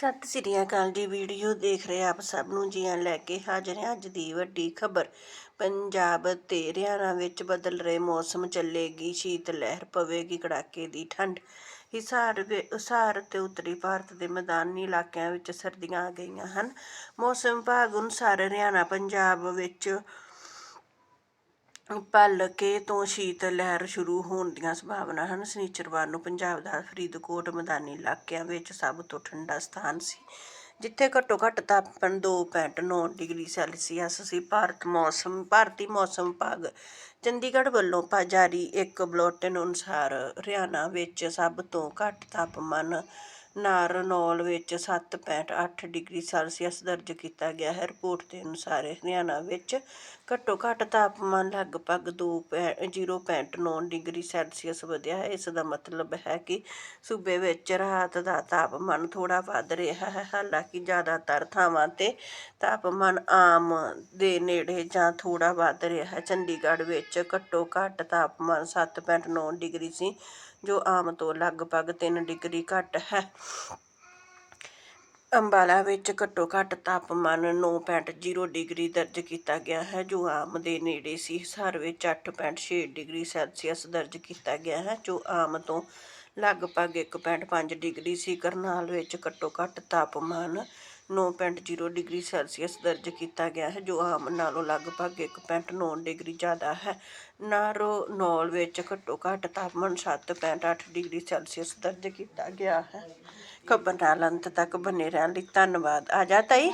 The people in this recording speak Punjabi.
ਸਤਿ ਸ੍ਰੀ ਅਕਾਲ ਜੀ, ਵੀਡੀਓ ਦੇਖ ਰਹੇ ਆਪ ਸਭ ਨੂੰ ਜੀਆਂ ਲੈ ਕੇ ਹਾਜ਼ਰ ਹਾਂ ਅੱਜ ਦੀ ਵੱਡੀ ਖਬਰ। ਪੰਜਾਬ ਤੇ ਹਰਿਆਣਾ ਵਿੱਚ ਬਦਲ ਰਹੇ ਮੌਸਮ ਚੱਲੇਗੀ, ਸ਼ੀਤ ਲਹਿਰ ਪਵੇਗੀ, ਕੜਾਕੇ ਦੀ ਠੰਡ ਹਿਸਾਰ ਵੇ- ਹਿਸਾਰ ਤੇ ਉੱਤਰੀ ਭਾਰਤ ਦੇ ਮੈਦਾਨੀ ਇਲਾਕਿਆਂ ਵਿੱਚ ਸਰਦੀਆਂ ਆ ਗਈਆਂ ਹਨ। ਮੌਸਮ ਵਿਭਾਗ ਅਨੁਸਾਰ ਹਰਿਆਣਾ, ਪੰਜਾਬ ਵਿੱਚ ਭਲਕੇ ਤੋਂ ਸ਼ੀਤ ਲਹਿਰ ਸ਼ੁਰੂ ਹੋਣ ਦੀਆਂ ਸੰਭਾਵਨਾ ਹਨ। ਸ਼ਨੀਚਰਵਾਰ ਨੂੰ ਪੰਜਾਬ ਦਾ ਫਰੀਦਕੋਟ ਮੈਦਾਨੀ ਇਲਾਕਿਆਂ ਵਿੱਚ ਸਭ ਤੋਂ ਠੰਡਾ ਸਥਾਨ ਸੀ, ਜਿੱਥੇ ਘੱਟੋ ਘੱਟ ਤਾਪਮਾਨ 2.9 ਡਿਗਰੀ ਸੈਲਸੀਅਸ ਸੀ। ਭਾਰਤ ਮੌਸਮ, ਭਾਰਤੀ ਮੌਸਮ ਵਿਭਾਗ ਚੰਡੀਗੜ੍ਹ ਵੱਲੋਂ ਪਾ- ਜਾਰੀ ਇੱਕ ਬੁਲੇਟਿਨ ਅਨੁਸਾਰ ਹਰਿਆਣਾ ਵਿੱਚ ਸਭ ਤੋਂ ਘੱਟ ਤਾਪਮਾਨ ਨਾਰਨੌਲ ਵਿੱਚ 7.8 ਡਿਗਰੀ ਸੈਲਸੀਅਸ ਦਰਜ ਕੀਤਾ ਗਿਆ ਹੈ। ਰਿਪੋਰਟ ਦੇ ਅਨੁਸਾਰ ਹਰਿਆਣਾ ਵਿੱਚ ਘੱਟੋ ਘੱਟ ਤਾਪਮਾਨ ਲਗਭਗ 2.09 ਡਿਗਰੀ ਸੈਲਸੀਅਸ ਵਧਿਆ ਹੈ। ਇਸ ਦਾ ਮਤਲਬ ਹੈ ਕਿ ਸੂਬੇ ਵਿੱਚ ਰਾਤ ਦਾ ਤਾਪਮਾਨ ਥੋੜਾ ਵੱਧ ਰਿਹਾ ਹੈ। ਹਾਲਾਂਕਿ ਜ਼ਿਆਦਾਤਰ ਥਾਵਾਂ ਤੇ ਤਾਪਮਾਨ ਆਮ ਦੇ ਨੇੜੇ ਜਾਂ ਥੋੜਾ ਵੱਧ ਰਿਹਾ ਹੈ। ਚੰਡੀਗੜ੍ਹ ਵਿੱਚ ਘੱਟੋ ਘੱਟ ਤਾਪਮਾਨ 7.9 ਡਿਗਰੀ ਸੀ, ਜੋ ਆਮ ਤੋਂ ਲਗਭਗ 3 ਡਿਗਰੀ ਘੱਟ ਹੈ। ਅੰਬਾਲਾ ਵਿੱਚ ਘੱਟੋ ਘੱਟ ਤਾਪਮਾਨ 9.0 ਡਿਗਰੀ ਦਰਜ ਕੀਤਾ ਗਿਆ ਹੈ, ਜੋ ਆਮ ਦੇ ਨੇੜੇ ਸੀ। ਹਿਸਾਰ ਵਿੱਚ 8.6 ਡਿਗਰੀ ਸੈਲਸੀਅਸ ਦਰਜ ਕੀਤਾ ਗਿਆ ਹੈ, ਜੋ ਆਮ ਤੋਂ ਲਗਭਗ 1.5 ਡਿਗਰੀ ਸੀ। ਕਰਨਾਲ ਵਿੱਚ ਘੱਟੋ ਘੱਟ ਤਾਪਮਾਨ 9.0 ਡਿਗਰੀ ਸੈਲਸੀਅਸ ਦਰਜ ਕੀਤਾ ਗਿਆ ਹੈ, ਜੋ ਆਮ ਨਾਲੋਂ ਲਗਭਗ 1.9 ਡਿਗਰੀ ਜ਼ਿਆਦਾ ਹੈ। ਨਾਰੋ ਨੌਲ ਵਿੱਚ ਘੱਟੋ ਘੱਟ ਤਾਪਮਾਨ 7.8 ਡਿਗਰੀ ਸੈਲਸੀਅਸ ਦਰਜ ਕੀਤਾ ਗਿਆ ਹੈ। ਖਬਰ ਨਾਲ ਅੰਤ ਤੱਕ ਬਨੇ ਰਹਿਣ ਲਈ ਧੰਨਵਾਦ। ਆ ਜਾ ਤਾਈ।